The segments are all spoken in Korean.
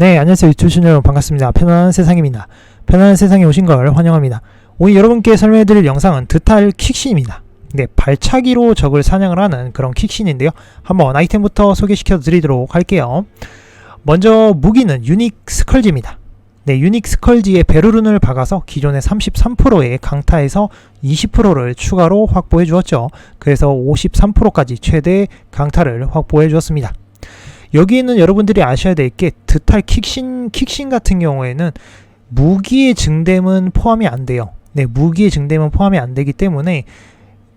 네, 안녕하세요. 유튜브 시청자 여러분 반갑습니다. 편안한 세상입니다. 편안한 세상에 오신 걸 환영합니다. 오늘 여러분께 설명해드릴 영상은 드탈 킥신입니다. 네, 발차기로 적을 사냥을 하는 그런 킥신인데요. 한번 아이템부터 소개시켜 드리도록 할게요. 먼저 무기는 유닉 스컬지입니다. 네, 유닉 스컬지에 베르룬을 박아서 기존의 33%의 강타에서 20%를 추가로 확보해 주었죠. 그래서 53%까지 최대 강타를 확보해 주었습니다. 여기에는 여러분들이 아셔야 될 게 드탈 킥신 킥신 같은 경우에는 무기의 증dem은 포함이 안 돼요. 네, 무기의 증dem은 포함이 안 되기 때문에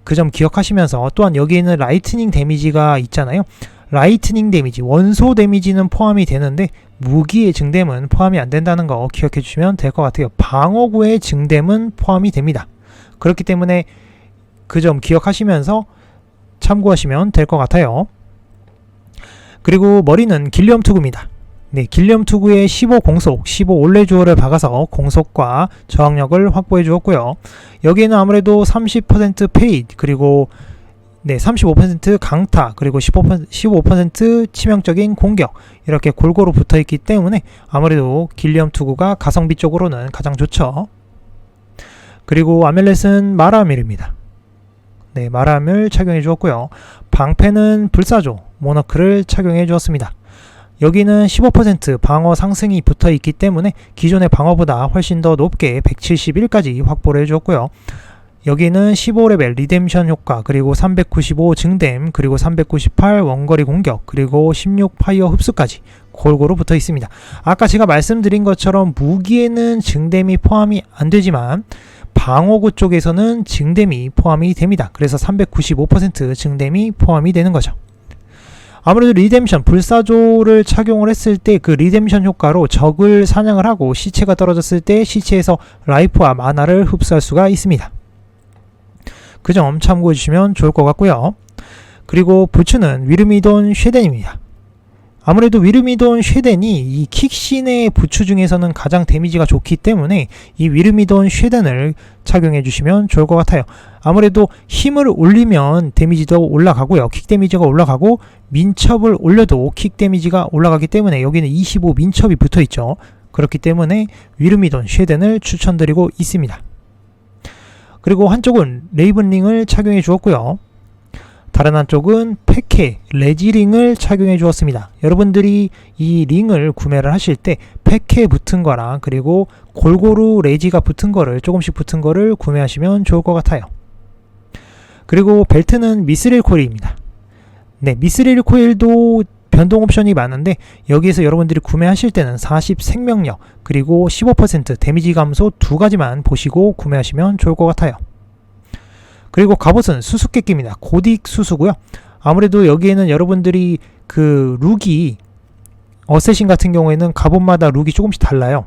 그 점 기억하시면서 또한 여기에는 라이트닝 데미지가 있잖아요. 라이트닝 데미지, 원소 데미지는 포함이 되는데 무기의 증dem은 포함이 안 된다는 거 기억해 주시면 될 것 같아요. 방어구의 증dem은 포함이 됩니다. 그렇기 때문에 그 점 기억하시면서 참고하시면 될 것 같아요. 그리고 머리는 길리엄 투구입니다. 네, 길리엄 투구의 15 공속, 15 올레 주어를 박아서 공속과 저항력을 확보해 주었고요. 여기에는 아무래도 30% 페이드 그리고 네, 35% 강타 그리고 15%, 15% 치명적인 공격 이렇게 골고루 붙어 있기 때문에 아무래도 길리엄 투구가 가성비 쪽으로는 가장 좋죠. 그리고 아멜렛은 마라밀입니다. 네, 마람을 착용해 주었고요. 방패는 불사조 모너크를 착용해 주었습니다. 여기는 15% 방어 상승이 붙어 있기 때문에 기존의 방어보다 훨씬 더 높게 171까지 확보를 해 주었고요. 여기는 15레벨 리뎀션 효과 그리고 395 증댐 그리고 398 원거리 공격 그리고 16 파이어 흡수까지 골고루 붙어 있습니다. 아까 제가 말씀드린 것처럼 무기에는 증댐이 포함이 안 되지만 방어구 쪽에서는 증댐이 포함이 됩니다. 그래서 395% 증댐이 포함이 되는 거죠. 아무래도 리뎀션 불사조를 착용을 했을 때 그 리뎀션 효과로 적을 사냥을 하고 시체가 떨어졌을 때 시체에서 라이프와 마나를 흡수할 수가 있습니다. 그 점 참고해 주시면 좋을 것 같고요. 그리고 부츠는 위르미돈 쉐덴입니다. 아무래도 위르미돈 쉐덴이 이 킥신의 부츠 중에서는 가장 데미지가 좋기 때문에 이 위르미돈 쉐덴을 착용해 주시면 좋을 것 같아요. 아무래도 힘을 올리면 데미지도 올라가고요. 킥 데미지가 올라가고 민첩을 올려도 킥 데미지가 올라가기 때문에 여기는 25 민첩이 붙어 있죠. 그렇기 때문에 위르미돈 쉐덴을 추천드리고 있습니다. 그리고 한쪽은 레이븐링을 착용해 주었고요. 다른 한쪽은 페케 레지링을 착용해 주었습니다. 여러분들이 이 링을 구매를 하실 때 페케 붙은 거랑 그리고 골고루 레지가 붙은 거를 조금씩 붙은 거를 구매하시면 좋을 것 같아요. 그리고 벨트는 미스릴 코일입니다. 네, 미스릴 코일도 변동 옵션이 많은데 여기에서 여러분들이 구매하실 때는 40 생명력 그리고 15% 데미지 감소 두 가지만 보시고 구매하시면 좋을 것 같아요. 그리고 갑옷은 수수께끼입니다. 고딕 수수고요. 아무래도 여기에는 여러분들이 그 룩이 어쌔신 같은 경우에는 갑옷마다 룩이 조금씩 달라요.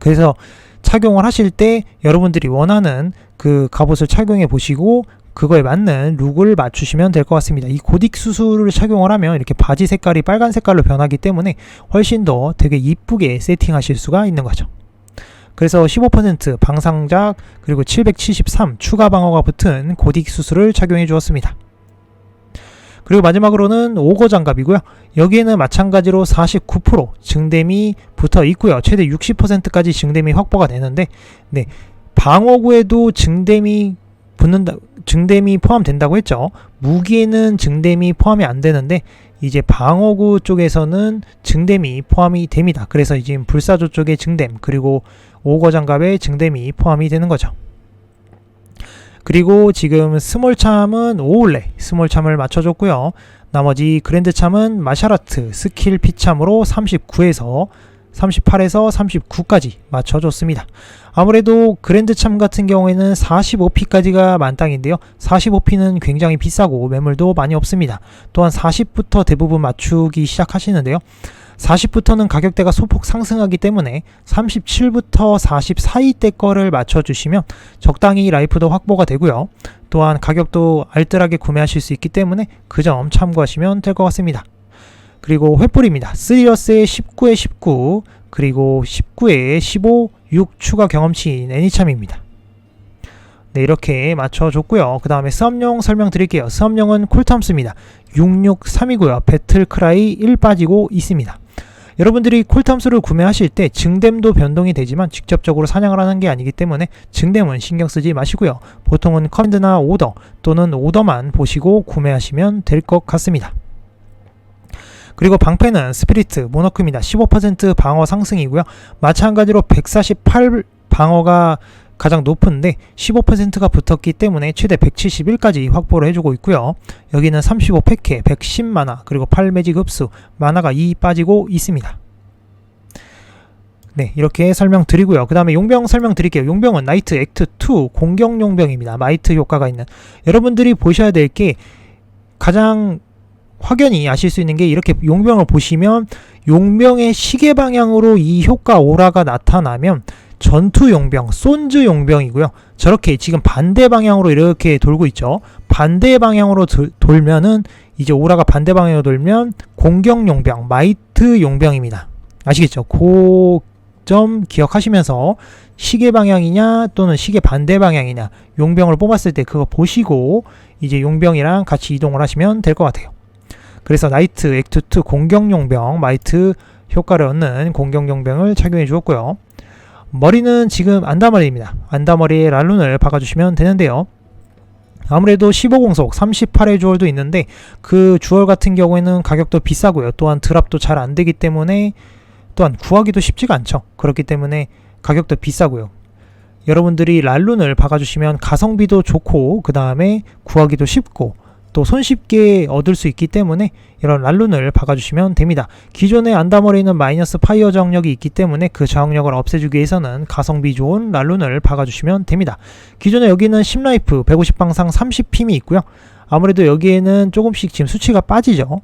그래서 착용을 하실 때 여러분들이 원하는 그 갑옷을 착용해 보시고 그거에 맞는 룩을 맞추시면 될 것 같습니다. 이 고딕 수수를 착용을 하면 이렇게 바지 색깔이 빨간 색깔로 변하기 때문에 훨씬 더 되게 이쁘게 세팅하실 수가 있는 거죠. 그래서 15% 방상작 그리고 773 추가 방어가 붙은 고딕 수수를 착용해 주었습니다. 그리고 마지막으로는 오거 장갑이고요. 여기에는 마찬가지로 49% 증댐이 붙어 있고요. 최대 60%까지 증댐이 확보가 되는데 네. 방어구에도 증댐이 붙는다 증댐이 포함된다고 했죠. 무기에는 증댐이 포함이 안 되는데 이제 방어구 쪽에서는 증댐이 포함이 됩니다. 그래서 이제 불사조 쪽의 증댐 그리고 오거 장갑의 증댐이 포함이 되는 거죠. 그리고 지금 스몰참은 오울레 스몰참을 맞춰줬고요. 나머지 그랜드참은 마샤라트 스킬 피참으로 39에서 38에서 39까지 맞춰줬습니다. 아무래도 그랜드참 같은 경우에는 45P까지가 만땅인데요. 45P는 굉장히 비싸고 매물도 많이 없습니다. 또한 40부터 대부분 맞추기 시작하시는데요. 40부터는 가격대가 소폭 상승하기 때문에 37부터 40 사이대 거를 맞춰주시면 적당히 라이프도 확보가 되고요. 또한 가격도 알뜰하게 구매하실 수 있기 때문에 그 점 참고하시면 될 것 같습니다. 그리고 횃불입니다. 3리어스의 19에 19 그리고 19에 15 6 추가 경험치인 애니참입니다. 네, 이렇게 맞춰줬고요. 그 다음에 수업용 설명드릴게요. 수업용은 쿨탐스입니다. 663이고요. 배틀크라이 1 빠지고 있습니다. 여러분들이 콜탐수를 구매하실 때 증댐도 변동이 되지만 직접적으로 사냥을 하는 게 아니기 때문에 증댐은 신경 쓰지 마시고요. 보통은 커맨드나 오더 또는 오더만 보시고 구매하시면 될 것 같습니다. 그리고 방패는 스피리트 모노크입니다. 15% 방어 상승이고요. 마찬가지로 148 방어가 가장 높은데 15%가 붙었기 때문에 최대 171까지 확보를 해주고 있고요. 여기는 35 패케, 110 만화, 그리고 8 매직 흡수, 만화가 2 빠지고 있습니다. 네, 이렇게 설명드리고요. 그 다음에 용병 설명드릴게요. 용병은 나이트 액트 2 공격 용병입니다. 마이트 효과가 있는. 여러분들이 보셔야 될 게 가장 확연히 아실 수 있는 게 이렇게 용병을 보시면 용병의 시계 방향으로 이 효과 오라가 나타나면 전투 용병, 손즈 용병이고요. 저렇게 지금 반대 방향으로 이렇게 돌고 있죠. 반대 방향으로 도, 돌면은 이제 오라가 반대 방향으로 돌면 공격 용병, 마이트 용병입니다. 아시겠죠? 그 점 기억하시면서 시계 방향이냐 또는 시계 반대 방향이냐 용병을 뽑았을 때 그거 보시고 이제 용병이랑 같이 이동을 하시면 될 것 같아요. 그래서 나이트 액트 2 공격 용병, 마이트 효과를 얻는 공격 용병을 착용해 주었고요. 머리는 지금 안다머리입니다. 안다머리에 랄룬을 박아주시면 되는데요. 아무래도 15공속 38의 주얼도 있는데 그 주얼 같은 경우에는 가격도 비싸고요. 또한 드랍도 잘 안 되기 때문에 또한 구하기도 쉽지가 않죠. 그렇기 때문에 가격도 비싸고요. 여러분들이 랄룬을 박아주시면 가성비도 좋고 그 다음에 구하기도 쉽고 또 손쉽게 얻을 수 있기 때문에 이런 랄룬을 박아주시면 됩니다. 기존의 안다머리는 마이너스 파이어 저항력이 있기 때문에 그 저항력을 없애주기 위해서는 가성비 좋은 랄룬을 박아주시면 됩니다. 기존에 여기는 10라이프 150방상 30핌이 있고요. 아무래도 여기에는 조금씩 지금 수치가 빠지죠.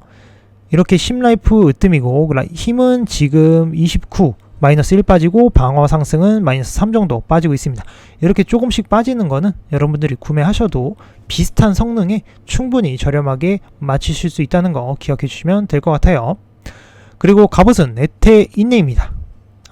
이렇게 10라이프 으뜸이고 힘은 지금 29 마이너스 1 빠지고 방어 상승은 마이너스 3 정도 빠지고 있습니다. 이렇게 조금씩 빠지는 거는 여러분들이 구매하셔도 비슷한 성능에 충분히 저렴하게 맞추실 수 있다는 거 기억해 주시면 될 것 같아요. 그리고 갑옷은 에테 인네입니다.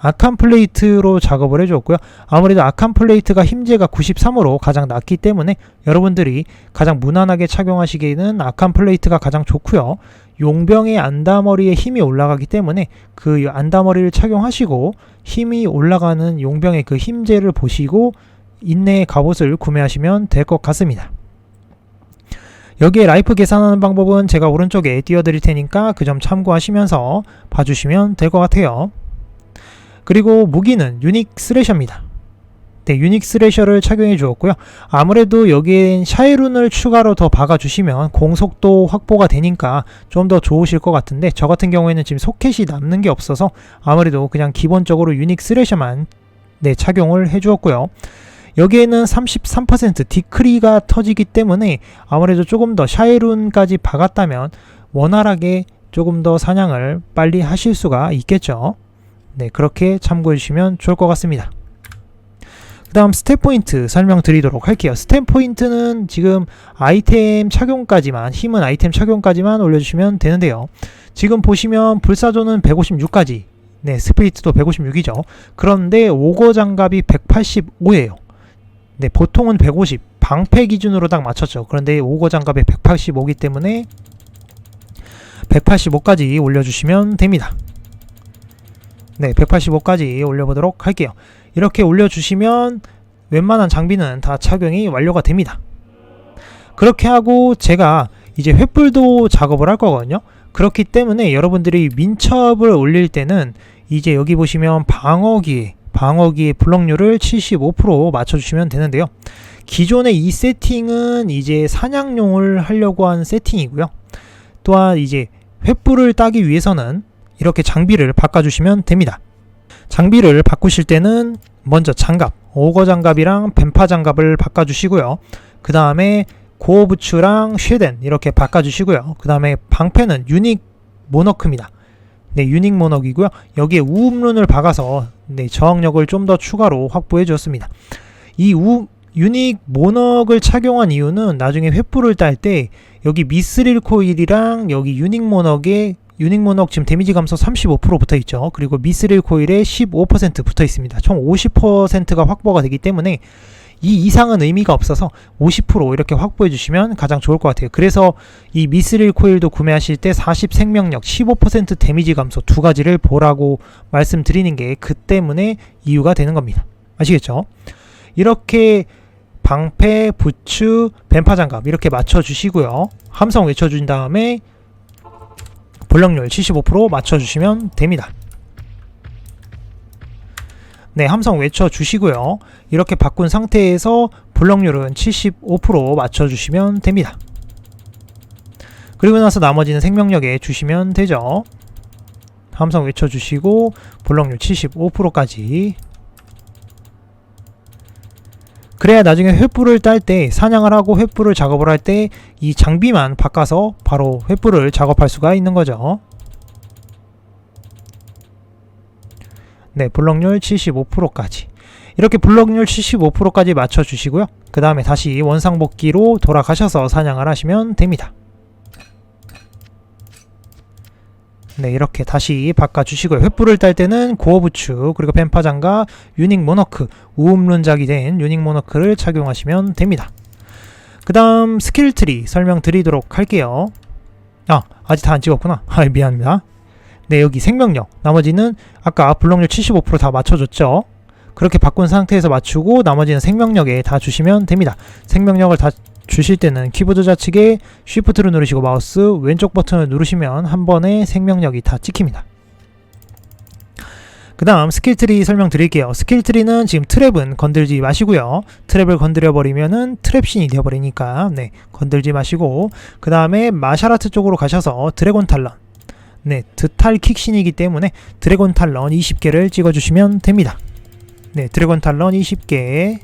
아칸 플레이트로 작업을 해주었고요. 아무래도 아칸 플레이트가 힘재가 93으로 가장 낮기 때문에 여러분들이 가장 무난하게 착용하시기에는 아칸 플레이트가 가장 좋고요. 용병의 안다머리에 힘이 올라가기 때문에 그 안다머리를 착용하시고 힘이 올라가는 용병의 그 힘재를 보시고 인내의 갑옷을 구매하시면 될 것 같습니다. 여기에 라이프 계산하는 방법은 제가 오른쪽에 띄워드릴 테니까 그 점 참고하시면서 봐주시면 될 것 같아요. 그리고 무기는 유닉 스레셔입니다. 네, 유닉 스레셔를 착용해 주었고요. 아무래도 여기엔 샤이룬을 추가로 더 박아주시면 공속도 확보가 되니까 좀 더 좋으실 것 같은데 저 같은 경우에는 지금 소켓이 남는 게 없어서 아무래도 그냥 기본적으로 유닉 스레셔만 네, 착용을 해 주었고요. 여기에는 33% 디크리가 터지기 때문에 아무래도 조금 더 샤이룬까지 박았다면 원활하게 조금 더 사냥을 빨리 하실 수가 있겠죠. 네, 그렇게 참고해 주시면 좋을 것 같습니다. 그 다음 스텝 포인트 설명드리도록 할게요. 스텝 포인트는 지금 아이템 착용까지만, 힘은 아이템 착용까지만 올려주시면 되는데요. 지금 보시면 불사조는 156까지, 네, 스피리트도 156이죠. 그런데 오거 장갑이 185예요. 네, 보통은 150, 방패 기준으로 딱 맞췄죠. 그런데 오거 장갑이 185기 때문에 185까지 올려주시면 됩니다. 네, 185까지 올려보도록 할게요. 이렇게 올려주시면 웬만한 장비는 다 착용이 완료가 됩니다. 그렇게 하고 제가 이제 횃불도 작업을 할 거거든요. 그렇기 때문에 여러분들이 민첩을 올릴 때는 이제 여기 보시면 방어기, 방어기의 블럭률을 75% 맞춰주시면 되는데요. 기존의 이 세팅은 이제 사냥용을 하려고 한 세팅이고요. 또한 이제 횃불을 따기 위해서는 이렇게 장비를 바꿔주시면 됩니다. 장비를 바꾸실 때는 먼저 장갑, 오거 장갑이랑 뱀파 장갑을 바꿔주시고요. 그 다음에 고어 부츠랑 쉐덴 이렇게 바꿔주시고요. 그 다음에 방패는 유닉 모너크입니다. 네, 유닉 모너크이고요. 여기에 우음룬을 박아서 네, 저항력을 좀 더 추가로 확보해 주었습니다. 이 우, 유닉 모너크를 착용한 이유는 나중에 횃불을 딸 때 여기 미스릴 코일이랑 여기 유닉 모너크에 유닉 모녹 지금 데미지 감소 35% 붙어 있죠. 그리고 미스릴 코일에 15% 붙어 있습니다. 총 50%가 확보가 되기 때문에 이 이상은 의미가 없어서 50% 이렇게 확보해 주시면 가장 좋을 것 같아요. 그래서 이 미스릴 코일도 구매하실 때 40 생명력, 15% 데미지 감소 두 가지를 보라고 말씀드리는 게 그 때문에 이유가 되는 겁니다. 아시겠죠? 이렇게 방패, 부츠, 뱀파 장갑 이렇게 맞춰 주시고요. 함성 외쳐 준 다음에 볼력률 75% 맞춰 주시면 됩니다. 네, 함성 외쳐 주시고요. 이렇게 바꾼 상태에서 블럭률은 75% 맞춰 주시면 됩니다. 그리고 나서 나머지는 생명력에 주시면 되죠. 함성 외쳐 주시고 블럭률 75%까지 그래야 나중에 횃불을 딸 때 사냥을 하고 횃불을 작업을 할 때 이 장비만 바꿔서 바로 횃불을 작업할 수가 있는 거죠. 네, 블럭률 75%까지. 이렇게 블럭률 75%까지 맞춰 주시고요. 그 다음에 다시 원상복귀로 돌아가셔서 사냥을 하시면 됩니다. 네, 이렇게 다시 바꿔주시고요. 횃불을 딸 때는 고어부츠, 그리고 뱀파장과 유닉 모너크, 우음룬작이 된 유닉 모너크를 착용하시면 됩니다. 그 다음 스킬 트리 설명드리도록 할게요. 아, 아직 다 안 찍었구나. 아, 미안합니다. 네, 여기 생명력. 나머지는 아까 블록률 75%다 맞춰줬죠. 그렇게 바꾼 상태에서 맞추고 나머지는 생명력에 다 주시면 됩니다. 생명력을 다 주실 때는 키보드 좌측에 Shift를 누르시고 마우스 왼쪽 버튼을 누르시면 한 번에 생명력이 다 찍힙니다. 그 다음 스킬트리 설명드릴게요. 스킬트리는 지금 트랩은 건들지 마시고요. 트랩을 건드려버리면은 트랩신이 되어버리니까 네 건들지 마시고 그 다음에 마샤라트 쪽으로 가셔서 드래곤 탈런 네 드탈 킥신이기 때문에 드래곤 탈런 20개를 찍어주시면 됩니다. 네 드래곤 탈런 20개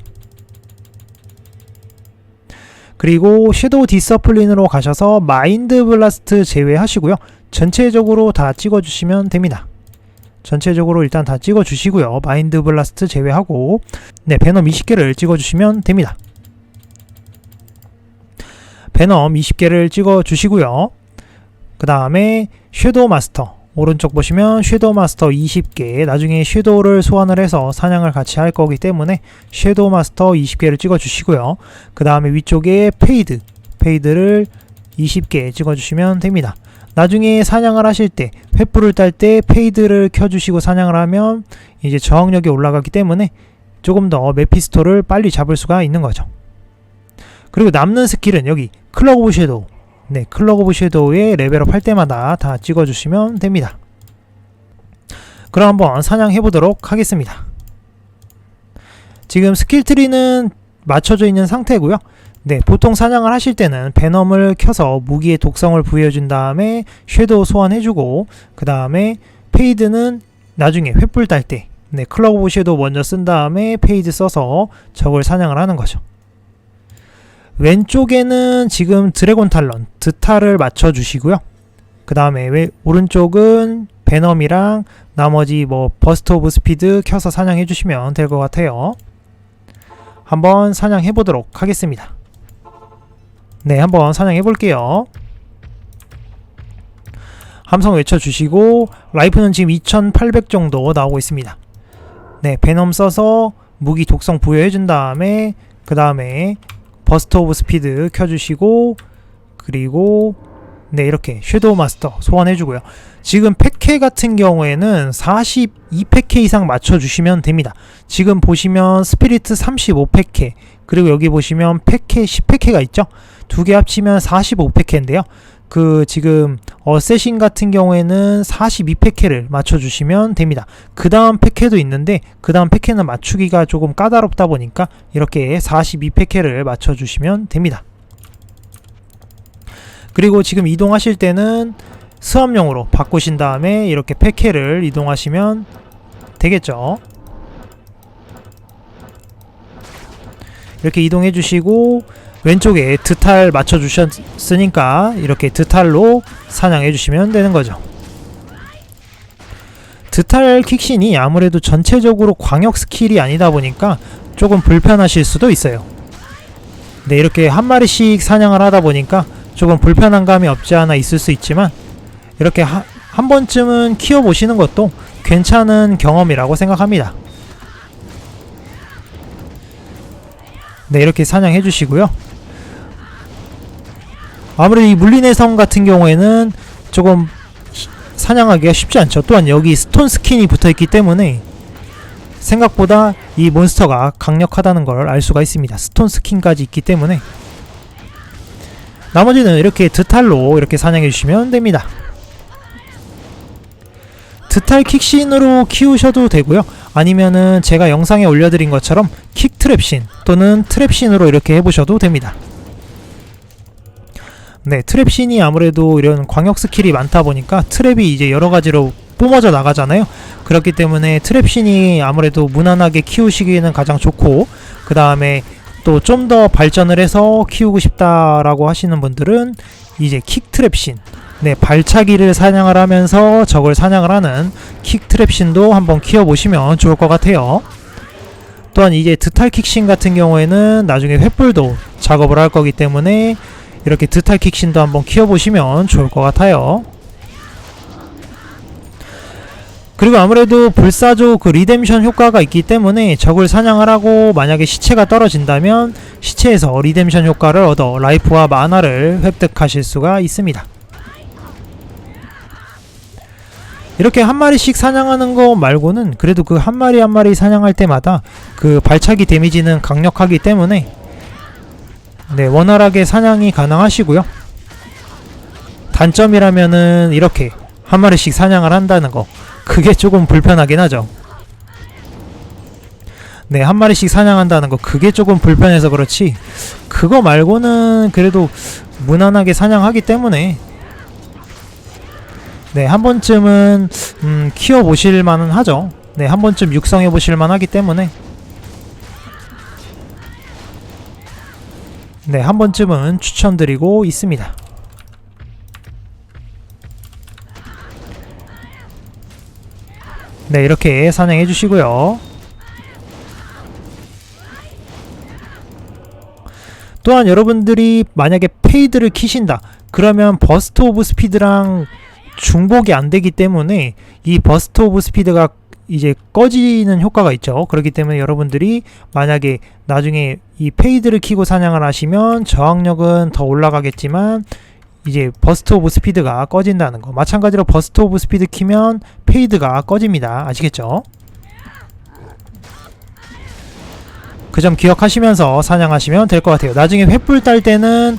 그리고 섀도우 디서플린으로 가셔서 마인드 블라스트 제외하시고요. 전체적으로 다 찍어주시면 됩니다. 전체적으로 일단 다 찍어주시고요. 마인드 블라스트 제외하고 네 베넘 20개를 찍어주시면 됩니다. 베넘 20개를 찍어주시고요. 그 다음에 섀도우 마스터 오른쪽 보시면 섀도우 마스터 20개 나중에 섀도우를 소환을 해서 사냥을 같이 할 거기 때문에 섀도우 마스터 20개를 찍어 주시고요. 그 다음에 위쪽에 페이드 페이드를 20개 찍어 주시면 됩니다. 나중에 사냥을 하실 때 횃불을 딸 때 페이드를 켜주시고 사냥을 하면 이제 저항력이 올라가기 때문에 조금 더 메피스토를 빨리 잡을 수가 있는 거죠. 그리고 남는 스킬은 여기 클럭 오브 섀도우 네, 클럭 오브 섀도우에 레벨업 할 때마다 다 찍어주시면 됩니다. 그럼 한번 사냥해 보도록 하겠습니다. 지금 스킬 트리는 맞춰져 있는 상태고요. 네, 보통 사냥을 하실 때는 베넘을 켜서 무기에 독성을 부여준 다음에 섀도우 소환해주고 그 다음에 페이드는 나중에 횃불 딸때 네, 클럭 오브 섀도우 먼저 쓴 다음에 페이드 써서 적을 사냥을 하는 거죠. 왼쪽에는 지금 드래곤 탈런 드타를 맞춰 주시고요. 그 다음에 오른쪽은 베넘이랑 나머지 뭐 버스트 오브 스피드 켜서 사냥해 주시면 될 것 같아요. 한번 사냥해 보도록 하겠습니다. 네, 한번 사냥해 볼게요. 함성 외쳐 주시고 라이프는 지금 2800 정도 나오고 있습니다. 네, 베넘 써서 무기 독성 부여해 준 다음에 그 다음에 버스트 오브 스피드 켜주시고 그리고 네 이렇게 섀도우 마스터 소환해주고요. 지금 팩케 같은 경우에는 42팩케 이상 맞춰주시면 됩니다. 지금 보시면 스피리트 35팩케 그리고 여기 보시면 팩케 10팩케가 있죠? 두 개 합치면 45팩케인데요 그 지금 어세신 같은 경우에는 42패케를 맞춰주시면 됩니다. 그 다음 패케도 있는데 그 다음 패케는 맞추기가 조금 까다롭다 보니까 이렇게 42패케를 맞춰주시면 됩니다. 그리고 지금 이동하실 때는 수업용으로 바꾸신 다음에 이렇게 패케를 이동하시면 되겠죠. 이렇게 이동해 주시고 왼쪽에 드탈 맞춰 주셨으니까 이렇게 드탈로 사냥해 주시면 되는 거죠. 드탈 킥신이 아무래도 전체적으로 광역 스킬이 아니다 보니까 조금 불편하실 수도 있어요. 네, 이렇게 한 마리씩 사냥을 하다 보니까 조금 불편한 감이 없지 않아 있을 수 있지만 이렇게 하, 한 번쯤은 키워보시는 것도 괜찮은 경험이라고 생각합니다. 네 이렇게 사냥해 주시고요 아무래도 이 물린의 성 같은 경우에는 조금 히- 사냥하기가 쉽지 않죠. 또한 여기 스톤 스킨이 붙어있기 때문에 생각보다 이 몬스터가 강력하다는 걸 알 수가 있습니다. 스톤 스킨까지 있기 때문에. 나머지는 이렇게 드탈로 이렇게 사냥해 주시면 됩니다. 드탈 킥신으로 키우셔도 되고요. 아니면은 제가 영상에 올려드린 것처럼 킥 트랩신 또는 트랩신으로 이렇게 해보셔도 됩니다. 네, 트랩신이 아무래도 이런 광역 스킬이 많다 보니까 트랩이 이제 여러 가지로 뿜어져 나가잖아요. 그렇기 때문에 트랩신이 아무래도 무난하게 키우시기에는 가장 좋고 그 다음에 또 좀 더 발전을 해서 키우고 싶다라고 하시는 분들은 이제 킥 트랩신 네, 발차기를 사냥을 하면서 적을 사냥을 하는 킥 트랩신도 한번 키워보시면 좋을 것 같아요. 또한 이제 드탈 킥신 같은 경우에는 나중에 횃불도 작업을 할 거기 때문에 이렇게 드탈 킥신도 한번 키워보시면 좋을 것 같아요. 그리고 아무래도 불사조 그 리뎀션 효과가 있기 때문에 적을 사냥을 하고 만약에 시체가 떨어진다면 시체에서 리뎀션 효과를 얻어 라이프와 마나를 획득하실 수가 있습니다. 이렇게 한 마리씩 사냥하는 거 말고는 그래도 그 한 마리 한 마리 사냥할 때마다 그 발차기 데미지는 강력하기 때문에 네 원활하게 사냥이 가능하시고요. 단점이라면은 이렇게 한 마리씩 사냥을 한다는 거 그게 조금 불편하긴 하죠. 네, 한 마리씩 사냥한다는 거 그게 조금 불편해서 그렇지. 그거 말고는 그래도 무난하게 사냥하기 때문에 네, 한 번쯤은 음, 키워 보실 만은 하죠. 네, 한 번쯤 육성해 보실 만하기 때문에 네, 한 번쯤은 추천드리고 있습니다. 네, 이렇게 사냥해 주시고요. 또한 여러분들이 만약에 페이드를 키신다. 그러면 버스트 오브 스피드랑 중복이 안 되기 때문에 이 버스트 오브 스피드가 이제 꺼지는 효과가 있죠. 그렇기 때문에 여러분들이 만약에 나중에 이 페이드를 키고 사냥을 하시면 저항력은 더 올라가겠지만 이제 버스트 오브 스피드가 꺼진다는 거. 마찬가지로 버스트 오브 스피드 키면 페이드가 꺼집니다. 아시겠죠? 그 점 기억하시면서 사냥하시면 될 것 같아요. 나중에 횃불 딸 때는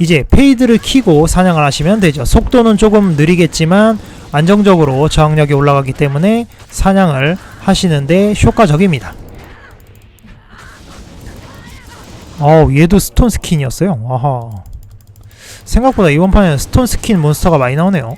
이제 페이드를 키고 사냥을 하시면 되죠. 속도는 조금 느리겠지만 안정적으로 저항력이 올라가기 때문에 사냥을 하시는데 효과적입니다. 어우 얘도 스톤 스킨이었어요. 아하. 생각보다 이번 판에는 스톤 스킨 몬스터가 많이 나오네요.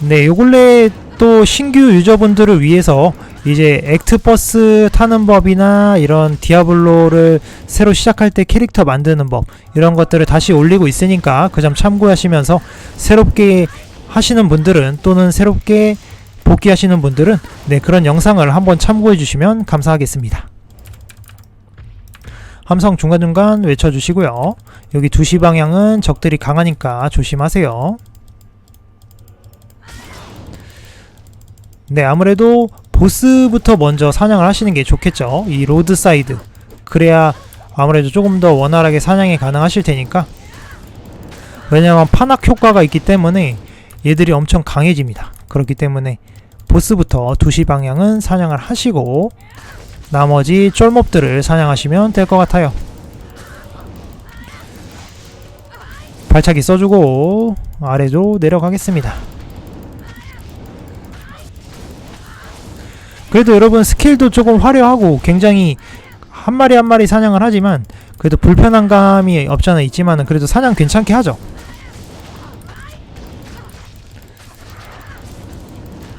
네, 요 근래 또 신규 유저분들을 위해서 이제 액트버스 타는 법이나 이런 디아블로를 새로 시작할 때 캐릭터 만드는 법 이런 것들을 다시 올리고 있으니까 그 점 참고하시면서 새롭게 하시는 분들은 또는 새롭게 복귀하시는 분들은 네 그런 영상을 한번 참고해 주시면 감사하겠습니다. 함성 중간중간 외쳐주시고요. 여기 2시 방향은 적들이 강하니까 조심하세요. 네, 아무래도 보스부터 먼저 사냥을 하시는 게 좋겠죠. 이 로드 사이드. 그래야 아무래도 조금 더 원활하게 사냥이 가능하실 테니까. 왜냐면 판악 효과가 있기 때문에 얘들이 엄청 강해집니다. 그렇기 때문에 보스부터 2시 방향은 사냥을 하시고 나머지 쫄몹들을 사냥하시면 될 것 같아요. 발차기 써주고 아래로 내려가겠습니다. 그래도 여러분 스킬도 조금 화려하고 굉장히 한 마리 한 마리 사냥을 하지만 그래도 불편한 감이 없잖아 있지만은 그래도 사냥 괜찮게 하죠.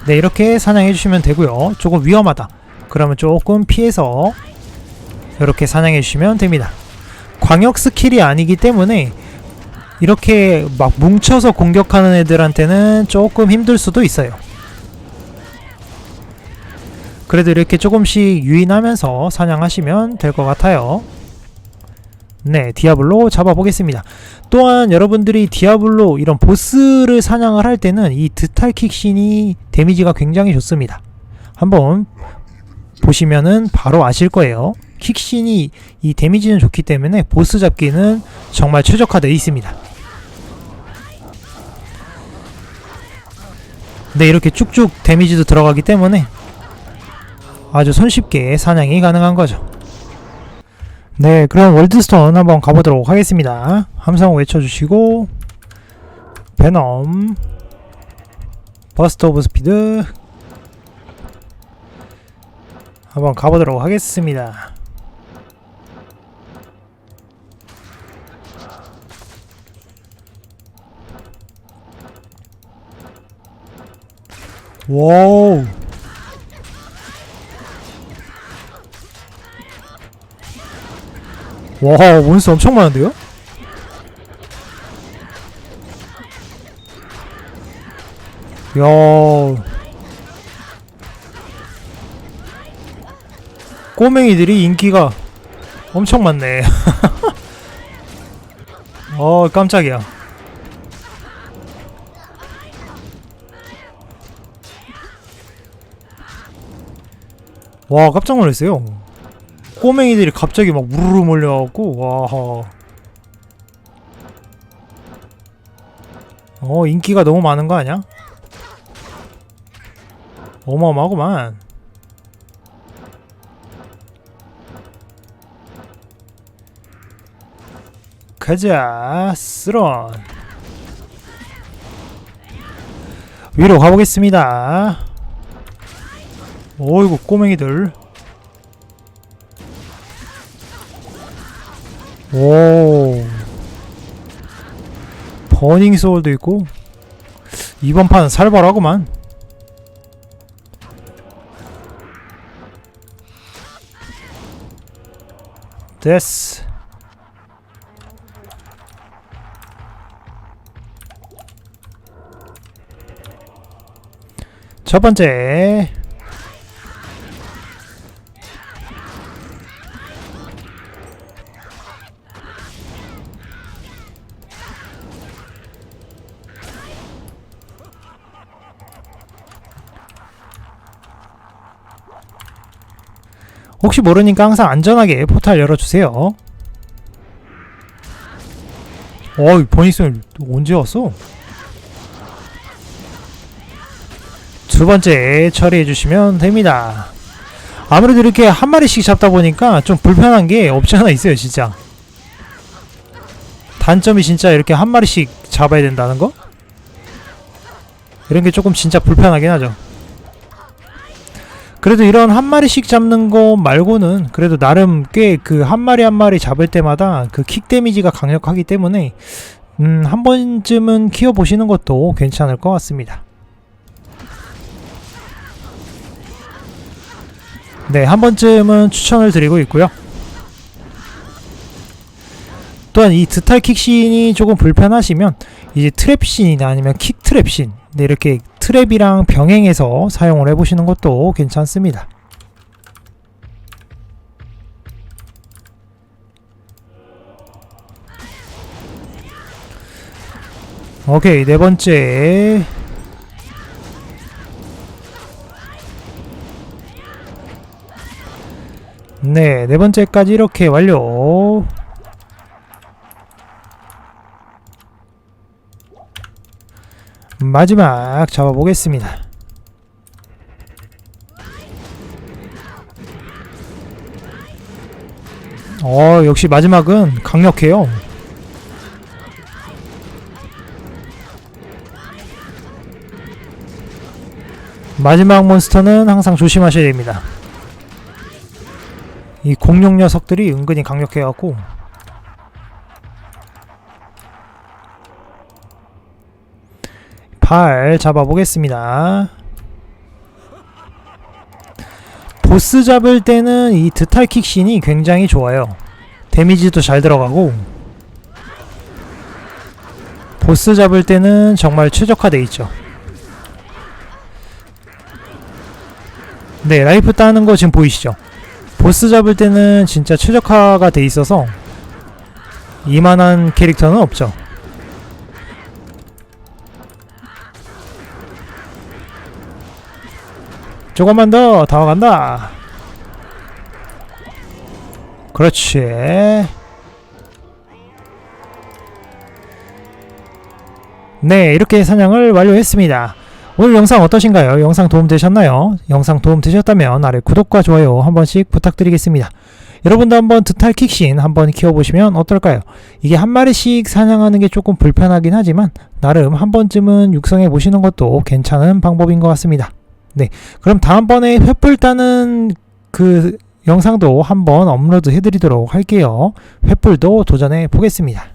네 이렇게 사냥해 주시면 되고요. 조금 위험하다. 그러면 조금 피해서 이렇게 사냥해 주시면 됩니다. 광역 스킬이 아니기 때문에 이렇게 막 뭉쳐서 공격하는 애들한테는 조금 힘들 수도 있어요. 그래도 이렇게 조금씩 유인하면서 사냥하시면 될 것 같아요. 네, 디아블로 잡아보겠습니다. 또한 여러분들이 디아블로 이런 보스를 사냥을 할 때는 이 드탈킥신이 데미지가 굉장히 좋습니다. 한번 보시면은 바로 아실 거예요. 킥신이 이 데미지는 좋기 때문에 보스 잡기는 정말 최적화되어 있습니다. 네, 이렇게 쭉쭉 데미지도 들어가기 때문에 아주 손쉽게 사냥이 가능한 거죠. 네, 그럼 월드스톤 한번 가보도록 하겠습니다. 함성 외쳐주시고 베넘 버스트 오브 스피드 한번 가보도록 하겠습니다. 와우 와 몬스터 엄청 많은데요? 야. 꼬맹이들이 인기가 엄청 많네. 어 깜짝이야. 와 깜짝 놀랐어요 꼬맹이들이 갑자기 막 우르르 몰려갖고 와. 어 인기가 너무 많은 거 아니야? 어마어마하구만. 가자 쓰런 위로 가보겠습니다. 어이구 꼬맹이들 오. 버닝 소울도 있고 이번 판은 살벌하구만. 됐어. 첫 번째 혹시 모르니까 항상 안전하게 포탈 열어주세요. 어이, 버니슨 언제 왔어? 두 번째 처리해 주시면 됩니다. 아무래도 이렇게 한 마리씩 잡다 보니까 좀 불편한 게 없지 않아 있어요, 진짜. 단점이 진짜 이렇게 한 마리씩 잡아야 된다는 거? 이런 게 조금 진짜 불편하긴 하죠. 그래도 이런 한 마리씩 잡는 거 말고는 그래도 나름 꽤 그 한 마리 한 마리 잡을 때마다 그 킥 데미지가 강력하기 때문에 음, 한 번쯤은 키워보시는 것도 괜찮을 것 같습니다. 네, 한 번쯤은 추천을 드리고 있고요. 또한 이 드탈 킥신이 조금 불편하시면 이제 트랩신이나 아니면 킥 트랩신 네, 이렇게 트랩이랑 병행해서 사용을 해보시는 것도 괜찮습니다. 오케이 네 번째 네, 네 번째까지 이렇게 완료. 마지막 잡아보겠습니다. 어, 역시 마지막은 강력해요. 마지막 몬스터는 항상 조심하셔야 됩니다. 이 공룡 녀석들이 은근히 강력해갖고 발 잡아보겠습니다. 보스 잡을 때는 이 드탈킥 신이 굉장히 좋아요. 데미지도 잘 들어가고 보스 잡을 때는 정말 최적화돼 있죠. 네, 라이프 따는 거 지금 보이시죠? 보스 잡을 때는 진짜 최적화가 돼 있어서 이만한 캐릭터는 없죠. 조금만 더더 간다 그렇지 네 이렇게 사냥을 완료했습니다 오늘 영상 어떠신가요? 영상 도움되셨나요? 영상 도움되셨다면 아래 구독과 좋아요 한 번씩 부탁드리겠습니다 여러분도 한번 드탈 킥신 한번 키워보시면 어떨까요? 이게 한 마리씩 사냥하는 게 조금 불편하긴 하지만 나름 한 번쯤은 육성해 보시는 것도 괜찮은 방법인 것 같습니다. 네, 그럼 다음번에 횃불 따는 그 영상도 한번 업로드 해드리도록 할게요. 횃불도 도전해 보겠습니다.